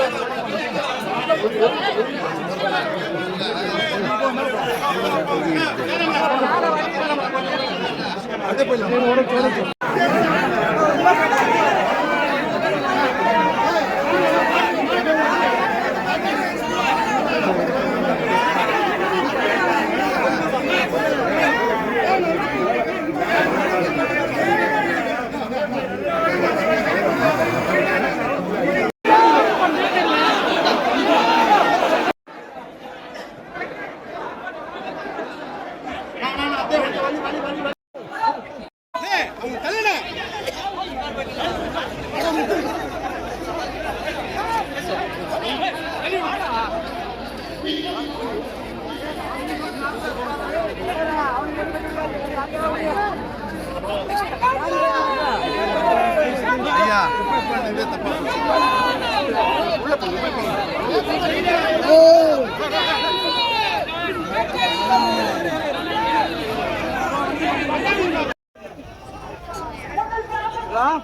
Go! கொஞ்சம் சாப்பிடுங்க ஐயா உள்ள கொஞ்சம் Huh?